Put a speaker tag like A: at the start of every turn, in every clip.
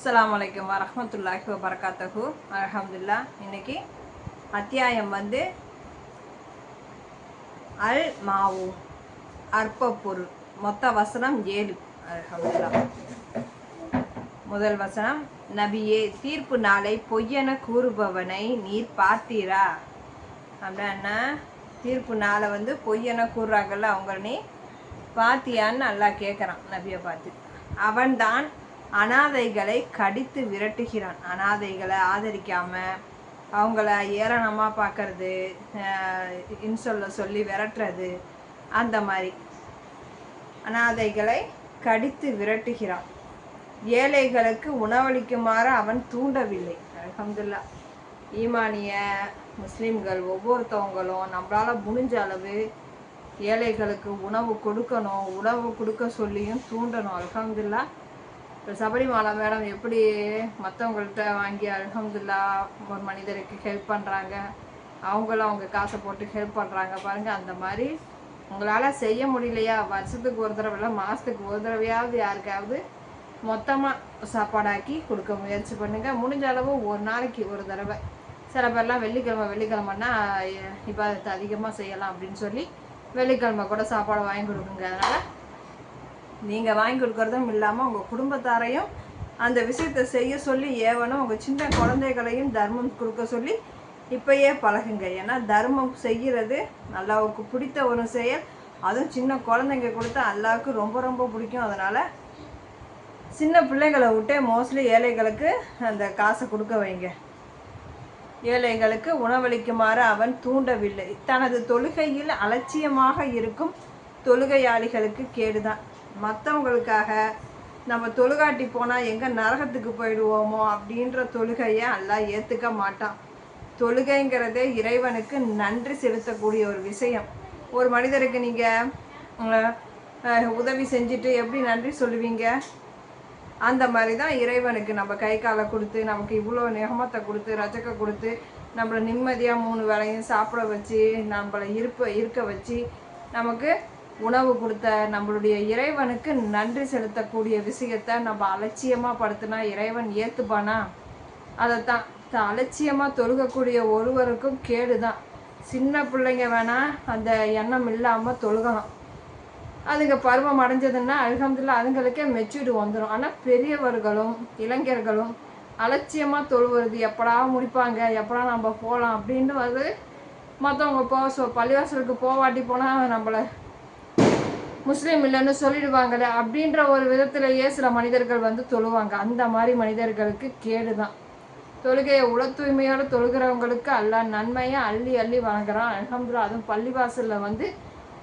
A: அஸ்லாம் வலைக்கம் வரமத்துல்லாஹி வபரகாத்தஹு. அலமதுல்லா இன்னைக்கு அத்தியாயம் வந்து அல் மாவு அற்ப பொருள் மொத்த வசனம் ஏழு. அலமதுல்லா முதல் வசனம் நபியே தீர்ப்பு நாளை பொய்யென கூறுபவனை நீர் பார்த்தீரா? அப்படின்னா தீர்ப்பு நாளை வந்து பொய்யென கூறுறாங்கல்ல அவங்க நீ பார்த்தியான்னு நல்லா கேட்குறான் நபியை பார்த்து. அவன்தான் அனாதைகளை கடித்து விரட்டுகிறான். அனாதைகளை ஆதரிக்காம அவங்கள ஏளனமாக பார்க்கறது இன்சொல்ல சொல்லி விரட்டுறது அந்த மாதிரி. அனாதைகளை கடித்து விரட்டுகிறான். ஏழைகளுக்கு உணவளிக்குமாறு அவன் தூண்டவில்லை. அலமதுல்லா ஈமானிய முஸ்லீம்கள் ஒவ்வொருத்தவங்களும் நம்மளால முடிஞ்ச அளவு ஏழைகளுக்கு உணவு கொடுக்கணும் உணவு கொடுக்க சொல்லியும் தூண்டணும். அலமதுல்லா இப்போ சபரிமாலா மேடம் எப்படி மற்றவங்கள்ட்ட வாங்கி அலமதுல்லா ஒரு மனிதருக்கு ஹெல்ப் பண்ணுறாங்க அவங்களும் அவங்க காசை போட்டு ஹெல்ப் பண்ணுறாங்க பாருங்கள் அந்த மாதிரி உங்களால் செய்ய முடியலையா? வருஷத்துக்கு ஒரு தடவை இல்லை மாதத்துக்கு ஒரு தடவையாவது யாருக்காவது மொத்தமாக சாப்பாடாக்கி கொடுக்க முயற்சி பண்ணுங்கள் முடிஞ்ச அளவு ஒரு நாளைக்கு ஒரு தடவை. சில பேர்லாம் வெள்ளிக்கிழமை வெள்ளிக்கிழமைன்னா இப்போ அதிகமாக செய்யலாம் அப்படின்னு சொல்லி வெள்ளிக்கிழமை கூட சாப்பாடு வாங்கி கொடுக்குங்க. அதனால் நீங்கள் வாங்கி கொடுக்கறதும் இல்லாமல் உங்கள் குடும்பத்தாரையும் அந்த விஷயத்தை செய்ய சொல்லி ஏவனும் உங்கள் சின்ன குழந்தைகளையும் தர்மம் கொடுக்க சொல்லி இப்பயே பழகுங்க. ஏன்னா தர்மம் செய்கிறது அல்லாவுக்கு பிடித்த ஒரு செயல். அதுவும் சின்ன குழந்தைங்க கொடுத்தா அல்லாவுக்கு ரொம்ப ரொம்ப பிடிக்கும். அதனால் சின்ன பிள்ளைங்களை விட்டே மோஸ்ட்லி ஏழைகளுக்கு அந்த காசை கொடுக்க வைங்க. ஏழைகளுக்கு உணவளிக்குமாறு அவன் தூண்டவில்லை. தனது தொழுகையில் அலட்சியமாக இருக்கும் தொழுகையாளிகளுக்கு கேடுதான். மற்றவங்களுக்காக நம்ம தொழுகாட்டி போனால் எங்கே நரகத்துக்கு போயிடுவோமோ அப்படின்ற தொழுகையை எல்லாம் ஏற்றுக்க மாட்டான். தொழுகைங்கிறதே இறைவனுக்கு நன்றி செலுத்தக்கூடிய ஒரு விஷயம். ஒரு மனிதருக்கு நீங்கள் உதவி செஞ்சுட்டு எப்படி நன்றி சொல்லுவீங்க? அந்த மாதிரி தான் இறைவனுக்கு நம்ம கை காலை கொடுத்து நமக்கு இவ்வளோ நிகமத்தை கொடுத்து ரஜக்க கொடுத்து நம்மளை நிம்மதியாக மூணு வேலையும் சாப்பிட வச்சு நம்மளை இருப்ப இருக்க வச்சு நமக்கு உணவு கொடுத்த நம்மளுடைய இறைவனுக்கு நன்றி செலுத்தக்கூடிய விஷயத்த நம்ம அலட்சியமாக படுத்தினா இறைவன் ஏற்றுப்பானா அதைத்தான். தான் அலட்சியமா தொழுகக்கூடிய ஒருவருக்கும் கேடு தான் சின்ன பிள்ளைங்க வேணால் அந்த எண்ணம் இல்லாமல் தொழுகலாம். அதுங்க பருவம் அடைஞ்சதுன்னா அல்ஹம்துலில்லாஹ் அதுங்களுக்கே மெச்சூரிட்டி வந்துடும் ஆனால் பெரியவர்களும் இளைஞர்களும் அலட்சியமாக தொழுவது எப்படா முடிப்பாங்க? எப்படா நம்ம போகலாம் அப்படின்னு வந்து மற்றவங்க போ ஸோ பள்ளிவாசலுக்கு போவாட்டி போனால் நம்மளை முஸ்லீம் இல்லைன்னு சொல்லிடுவாங்களே அப்படின்ற ஒரு விதத்திலேயே சில மனிதர்கள் வந்து தொழுவாங்க. அந்த மாதிரி மனிதர்களுக்கு கேடு தான் தொழுகையை உள தூய்மையோடு தொழுகிறவங்களுக்கு அல்லா நன்மையை அள்ளி அள்ளி வழங்குறான். அலமதுல்லா அதுவும் பள்ளிவாசலில் வந்து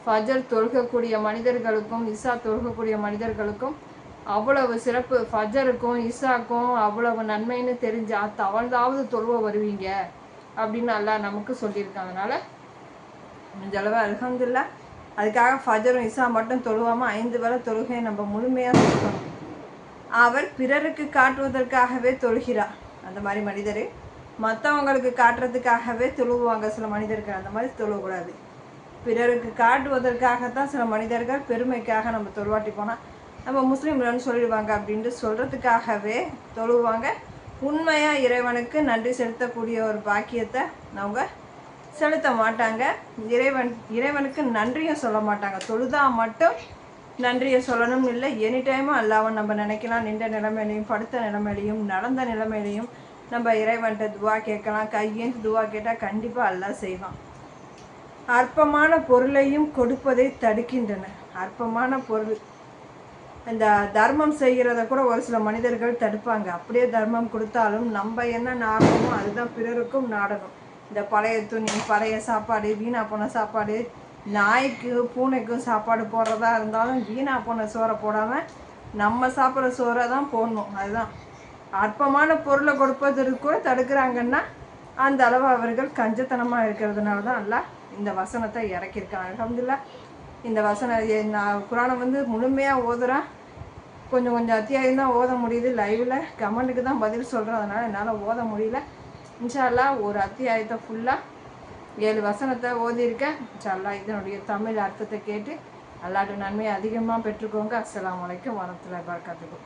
A: ஃபஜர் தொழுகக்கூடிய மனிதர்களுக்கும் இசா தொழுகக்கூடிய மனிதர்களுக்கும் அவ்வளவு சிறப்பு. ஃபஜருக்கும் இசாக்கும் அவ்வளவு நன்மைன்னு தெரிஞ்சா தவழ்ந்தாவது தொழுவ வருவீங்க அப்படின்னு அல்லாஹ் நமக்கு சொல்லியிருக்காங்க அதனால முடிஞ்சளவு அல்ஹம்துலில்லா அதுக்காக ஃபஜரும் இசா மட்டும் தொழுவாமல் ஐந்து வேலை தொழுகையை நம்ம முழுமையாக சொல்லணும் அவர் பிறருக்கு காட்டுவதற்காகவே தொழுகிறார். அந்த மாதிரி மனிதர். மற்றவங்களுக்கு காட்டுறதுக்காகவே தொழுவாங்க. சில மனிதர்கள் அந்த மாதிரி தொழக்கூடாது. பிறருக்கு காட்டுவதற்காகத்தான் சில மனிதர்கள் பெருமைக்காக நம்ம தொழுவாட்டி போனால் நம்ம முஸ்லீம்லன்னு சொல்லிடுவாங்க அப்படின்ட்டு சொல்கிறதுக்காகவே தொழுவாங்க. உண்மையாக இறைவனுக்கு நன்றி செலுத்தக்கூடிய ஒரு பாக்கியத்தை அவங்க செலுத்த மாட்டாங்க. இறைவன் இறைவனுக்கு நன்றியும் சொல்ல மாட்டாங்க. தொழுதா மட்டும் நன்றியை சொல்லணும்னு இல்லை. எனி டைமும் அல்லாவும் நம்ம நினைக்கலாம். நின்ற நிலைமையிலையும் படுத்த நிலைமையிலையும் நடந்த நிலைமையிலையும் நம்ம இறைவன்கிட்ட துவா கேட்கலாம். கையேந்து துவா கேட்டால் கண்டிப்பாக அல்லா செய்வான். அற்பமான பொருளையும் கொடுப்பதை தடுக்கின்றன. அற்பமான பொருள். இந்த தர்மம் செய்கிறத கூட ஒரு சில மனிதர்கள் தடுப்பாங்க. அப்படியே தர்மம் கொடுத்தாலும் நம்ம என்ன நாடணுமோ அதுதான் பிறருக்கும் நாடணும் இந்த பழைய துணி பழைய சாப்பாடு வீணா போன சாப்பாடு நாய்க்கு பூனைக்கும் சாப்பாடு போடுறதா இருந்தாலும் வீணா போன சோறை போடாமல் நம்ம சாப்பிட்ற சோறை தான் போடணும். அதுதான். அற்பமான பொருளை கொடுப்பதற்கு கூட தடுக்கிறாங்கன்னா அந்த அளவு அவர்கள் கஞ்சத்தனமாக இருக்கிறதுனால தான் அல்ல இந்த வசனத்தை இறக்கியிருக்காங்க. அல்ஹம்துலில்லாஹ். இந்த வசன எ- நான் குரானை வந்து முழுமையாக ஓதுறேன் கொஞ்சம் கொஞ்சம் அத்தியாயம் தான் ஓத முடியுது. லைவில் கமெண்ட்டுக்கு தான் பதில் சொல்கிறேன் அதனால் என்னால் ஓத முடியல. இன்ஷால்லா ஒரு அத்தியாயத்தை ஃபுல்லாக ஏழு வசனத்தை ஓதியிருக்கேன். இன்ஷால்லா இதனுடைய தமிழ் அர்த்தத்தை கேட்டு அல்லாட்டு நன்மையை அதிகமாக பெற்றுக்கோங்க. அஸ்லாம் வலைக்கும் வரத்தில் பார்க்கறதுக்கும்